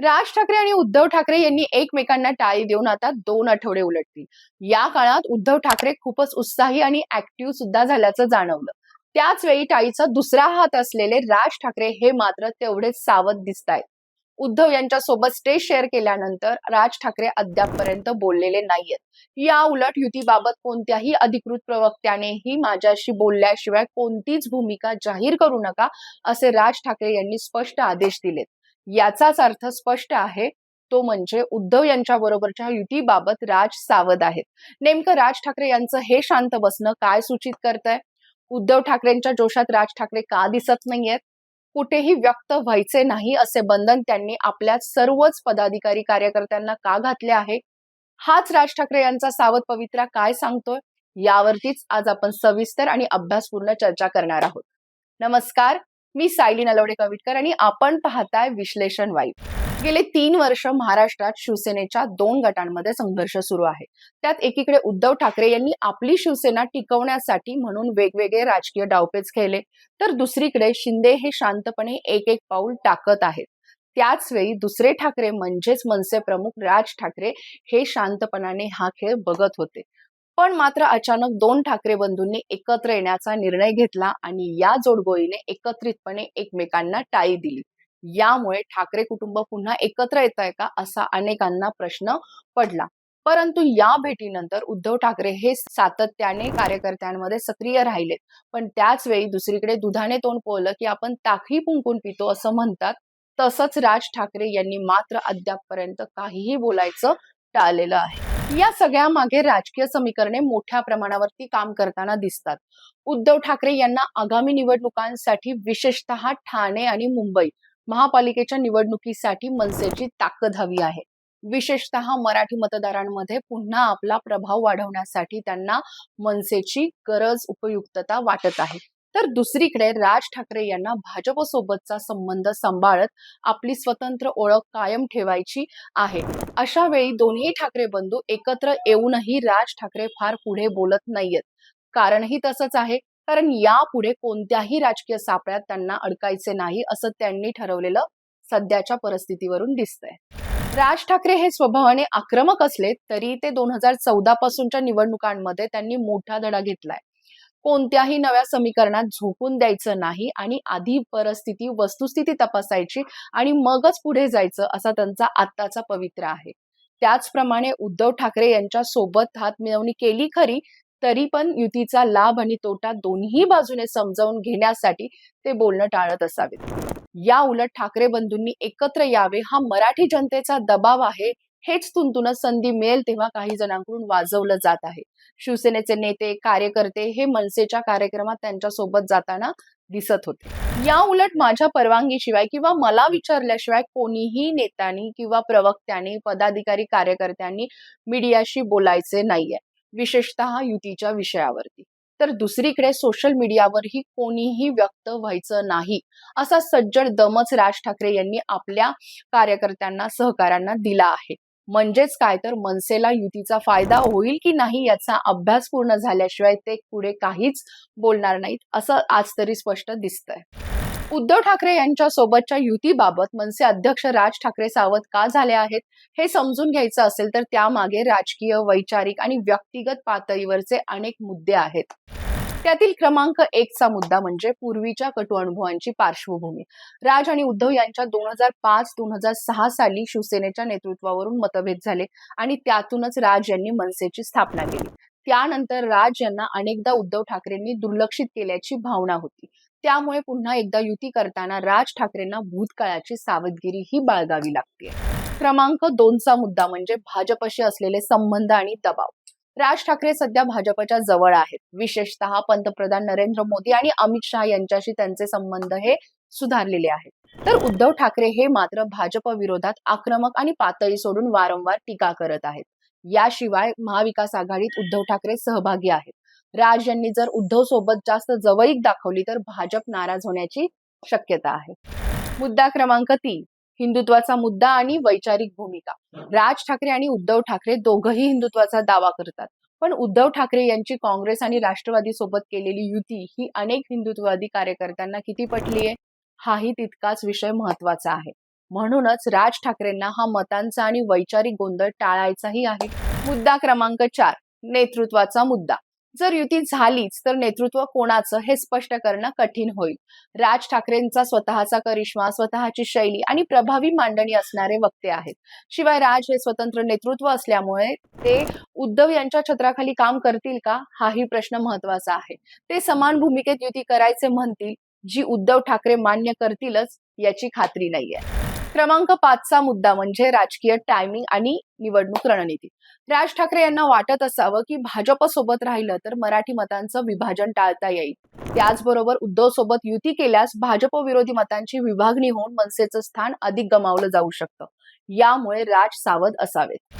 राज ठाकरे आणि उद्धव ठाकरे यांनी एकमेकांना टाळी देऊन आता दोन आठवडे उलटतील. या काळात उद्धव ठाकरे खूपच उत्साही आणि ऍक्टिव्ह सुद्धा झाल्याचं जाणवलं. त्याच वेळी टाळीचा दुसरा हात असलेले राज ठाकरे हे मात्र तेवढेच सावध दिसत आहेत उद्धव यांच्या सोबत स्टेज शेअर केल्यानंतर राज ठाकरे अद्यापपर्यंत बोललेले नाहीयेत. या उलट युतीबाबत कोणत्याही अधिकृत प्रवक्त्यानेही माझ्याशी बोलल्याशिवाय कोणतीच भूमिका जाहीर करू नका असे राज ठाकरे यांनी स्पष्ट आदेश दिलेत. याचाच अर्थ स्पष्ट आहे. तो म्हणजे उद्धव यांच्या बरोबरच्या युतीबाबत राज सावध आहेत नेमकं राज ठाकरे यांचं हे शांत बसणं काय सूचित करतंय? उद्धव ठाकरेंच्या जोशात राज ठाकरे का दिसत नाहीयेत? कुठेही व्यक्त व्हायचे नाही असे बंधन त्यांनी आपल्या सर्वच पदाधिकारी कार्यकर्त्यांना का घातले आहे? हाच राज ठाकरे यांचा सावध पवित्रा काय सांगतोय? यावरतीच आज आपण सविस्तर आणि अभ्यासपूर्ण चर्चा करणार आहोत. नमस्कार मी सायली नलवडे कविटकर आणि आपण पाहताय विश्लेषण वाईब. गेले तीन वर्ष महाराष्ट्रात शिवसेनेच्या दोन गटांमध्ये संघर्ष सुरू आहे. त्यात एकीकडे उद्धव ठाकरे यांनी आपली शिवसेना टिकवण्यासाठी म्हणून वेगवेगळे राजकीय डावपेच खेळले तर दुसरीकडे शिंदे हे शांतपणे एक एक पाऊल टाकत आहेत. त्याच वेळी दुसरे ठाकरे म्हणजेच मनसे प्रमुख राज ठाकरे हे शांतपणाने हा खेळ बघत होते. पण मात्र अचानक दोन ठाकरे बंधूंनी एकत्र येण्याचा निर्णय घेतला आणि या जोडगोळीने एकत्रितपणे एकमेकांना टाळी दिली. यामुळे ठाकरे कुटुंब पुन्हा एकत्र येत आहे का असा अनेकांना प्रश्न पडला. परंतु या भेटीनंतर उद्धव ठाकरे हे सातत्याने कार्यकर्त्यांमध्ये सक्रिय राहिलेत. पण त्याच वेळी दुसरीकडे दुधाने तोंड पोहलं की आपण ताकही पुंकून पितो असं म्हणतात. तसंच राज ठाकरे यांनी मात्र अद्यापपर्यंत काहीही बोलायचं टाळलेलं आहे. या सगळ्या मागे राजकीय समीकरणे मोठ्या प्रमाणावरती काम करताना दिसतात. उद्धव ठाकरे यांना आगामी निवडणुकांसाठी विशेषतः ठाणे आणि मुंबई महापालिकेच्या निवडणुकीसाठी मनसेची ताकद हवी आहे. विशेषतः मराठी मतदारांमध्ये पुन्हा आपला प्रभाव वाढवण्यासाठी त्यांना मनसेची गरज उपयुक्तता वाटत आहे. तर दुसरीकडे राज ठाकरे यांना भाजप सोबतचा संबंध सांभाळत आपली स्वतंत्र ओळख कायम ठेवायची आहे. अशा वेळी दोन्ही ठाकरे बंधू एकत्र येऊनही राज ठाकरे फार पुढे बोलत नाहीयेत. कारणही तसंच आहे. कारण यापुढे कोणत्याही राजकीय सापळ्यात त्यांना अडकायचे नाही असं त्यांनी ठरवलेलं सध्याच्या परिस्थितीवरून दिसतंय. राज ठाकरे हे स्वभावाने आक्रमक असले तरी ते दोन हजार चौदा पासूनच्या निवडणुकांमध्ये त्यांनी मोठा धडा घेतलाय. कोणत्याही नव्या समीकरणात झोपून द्यायचं नाही आणि आधी परिस्थिती वस्तुस्थिती तपासायची आणि मगच पुढे जायचं असा त्यांचा आत्ताचा पवित्र आहे. त्याचप्रमाणे उद्धव ठाकरे यांच्या सोबत हात मिळवणी केली खरी तरी पण युतीचा लाभ आणि तोटा दोन्ही बाजूने समजावून घेण्यासाठी ते बोलणं टाळत असावेत. या उलट ठाकरे बंधूंनी एकत्र यावे हा मराठी जनतेचा दबाव आहे हेच तुंतुन संधी मिळेल तेव्हा काही जणांकडून वाजवलं जात आहे. शिवसेनेचे नेते कार्यकर्ते हे मनसेच्या कार्यक्रमात त्यांच्यासोबत जाताना दिसत होते. या उलट माझ्या परवानगीशिवाय किंवा मला विचारल्याशिवाय कोणीही नेत्यांनी किंवा प्रवक्त्यांनी पदाधिकारी कार्यकर्त्यांनी मीडियाशी बोलायचे नाहीये. विशेषतः युतीच्या विषयावरती. तर दुसरीकडे सोशल मीडियावरही कोणीही व्यक्त व्हायचं नाही असा सज्जड दमच राज ठाकरे यांनी आपल्या कार्यकर्त्यांना सहकाऱ्यांना दिला आहे. म्हणजेच काय? तर मनसेला युतीचा फायदा होईल की नाही याचा अभ्यास पूर्ण झाल्याशिवाय ते पुढे काहीच बोलणार नाहीत असं आज तरी स्पष्ट दिसतंय. उद्धव ठाकरे यांच्या सोबतच्या युतीबाबत मनसे अध्यक्ष राज ठाकरे सावध का झाले आहेत हे समजून घ्यायचं असेल तर त्यामागे राजकीय वैचारिक आणि व्यक्तिगत पातळीवरचे अनेक मुद्दे आहेत. त्यातील क्रमांक एकचा मुद्दा म्हणजे पूर्वीच्या कटु अनुभवांची पार्श्वभूमी. राज आणि उद्धव यांच्या दोन हजार पाच दोन हजार सहा साली शिवसेनेच्या नेतृत्वावरून मतभेद झाले आणि त्यातूनच राज यांनी मनसेची स्थापना केली. त्यानंतर राज यांना अनेकदा उद्धव ठाकरेंनी दुर्लक्षित केल्याची भावना होती. त्यामुळे पुन्हा एकदा युती करताना राज ठाकरेंना भूतकाळाची सावधगिरी ही बाळगावी लागते क्रमांक दोनचा मुद्दा म्हणजे भाजपशी असलेले संबंध आणि दबाव. राज ठाकरे सध्या भाजपच्या जवळ आहेत. विशेषतः पंतप्रधान नरेंद्र मोदी आणि अमित शहा यांच्याशी त्यांचे संबंध हे सुधारलेले आहेत. तर उद्धव ठाकरे हे मात्र भाजप विरोधात आक्रमक आणि पातळी सोडून वारंवार टीका करत आहेत. याशिवाय महाविकास आघाडीत उद्धव ठाकरे सहभागी आहेत. राज यांनी जर उद्धव सोबत जास्त जवळीक दाखवली तर भाजप नाराज होण्याची शक्यता आहे. मुद्दा क्रमांक तीन. हिंदुत्वाचा मुद्दा आणि वैचारिक भूमिका. राज ठाकरे आणि उद्धव ठाकरे दोघही हिंदुत्वाचा दावा करतात. पण उद्धव ठाकरे यांची काँग्रेस आणि राष्ट्रवादी सोबत केलेली युती ही अनेक हिंदुत्ववादी कार्यकर्त्यांना किती पटली आहे? हाही तितकाच विषय महत्त्वाचा आहे. म्हणूनच राज ठाकरेंना हा मतांचा आणि वैचारिक गोंधळ टाळायचाही आहे. मुद्दा क्रमांक चार नेतृत्वाचा मुद्दा. जर युती झालीच तर नेतृत्व कोणाचं हे स्पष्ट करणं कठीण होईल. राज ठाकरेंचा स्वतःचा करिश्मा स्वतःची शैली आणि प्रभावी मांडणी असणारे वक्ते आहेत. शिवाय राज हे स्वतंत्र नेतृत्व असल्यामुळे ते उद्धव यांच्या छत्राखाली काम करतील का हाही प्रश्न महत्त्वाचा आहे. ते समान भूमिकेत युती करायचे म्हणतील जी उद्धव ठाकरे मान्य करतीलच याची खात्री नाहीये. क्रमांक पाचचा मुद्दा म्हणजे राजकीय टायमिंग आणि निवडणूक रणनीती. राज ठाकरे यांना वाटत असावं की भाजप सोबत राहिलं तर मराठी मतांचं विभाजन टाळता येईल. त्याचबरोबर उद्धव सोबत युती केल्यास भाजप विरोधी मतांची विभागणी होऊन मनसेचं स्थान अधिक गमावलं जाऊ शकतं. यामुळे राज सावध असावेत.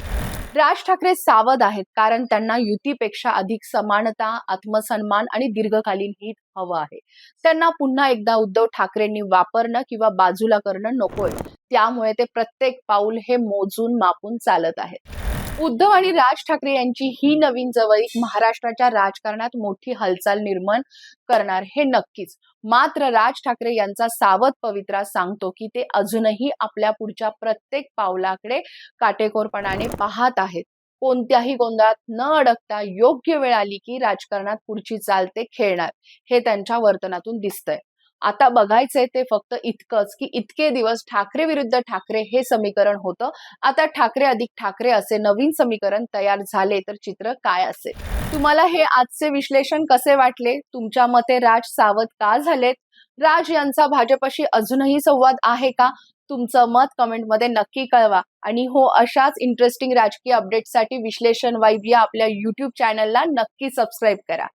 राज ठाकरे सावध आहेत कारण त्यांना युतीपेक्षा अधिक समानता आत्मसन्मान आणि दीर्घकालीन हित हवं आहे. त्यांना पुन्हा एकदा उद्धव ठाकरेंनी वापरणं किंवा बाजूला करणं नकोय. त्यामुळे ते प्रत्येक पाऊल हे मोजून मापून चालत आहेत. उद्धव आणि राज ठाकरे यांची ही नवीन जवळीक महाराष्ट्राच्या राजकारणात मोठी हालचाल निर्माण करणार हे नक्कीच. मात्र राज ठाकरे यांचा सावध पवित्रा सांगतो की ते अजूनही आपल्या पुढच्या प्रत्येक पावलाकडे काटेकोरपणाने पाहत आहेत. कोणत्याही गोंधळात न अडकता योग्य वेळ आली की राजकारणात पुढची चाल ते खेळणार हे त्यांच्या वर्तनातून दिसतंय. आता बघायचंय ते फक्त इतकंच की इतके दिवस ठाकरे विरुद्ध ठाकरे हे समीकरण होतं. आता ठाकरे अधिक ठाकरे असे नवीन समीकरण तयार झाले तर चित्र काय असेल? तुम्हाला हे आजचे विश्लेषण कसे वाटले? तुमच्या मते राज सावध का झालेत? राज यांचा भाजपशी अजूनही संवाद आहे का? तुमचं मत कमेंटमध्ये नक्की कळवा. आणि हो अशाच इंटरेस्टिंग राजकीय अपडेटसाठी विश्लेषण वाईब या आपल्या युट्यूब चॅनलला नक्की सबस्क्राईब करा.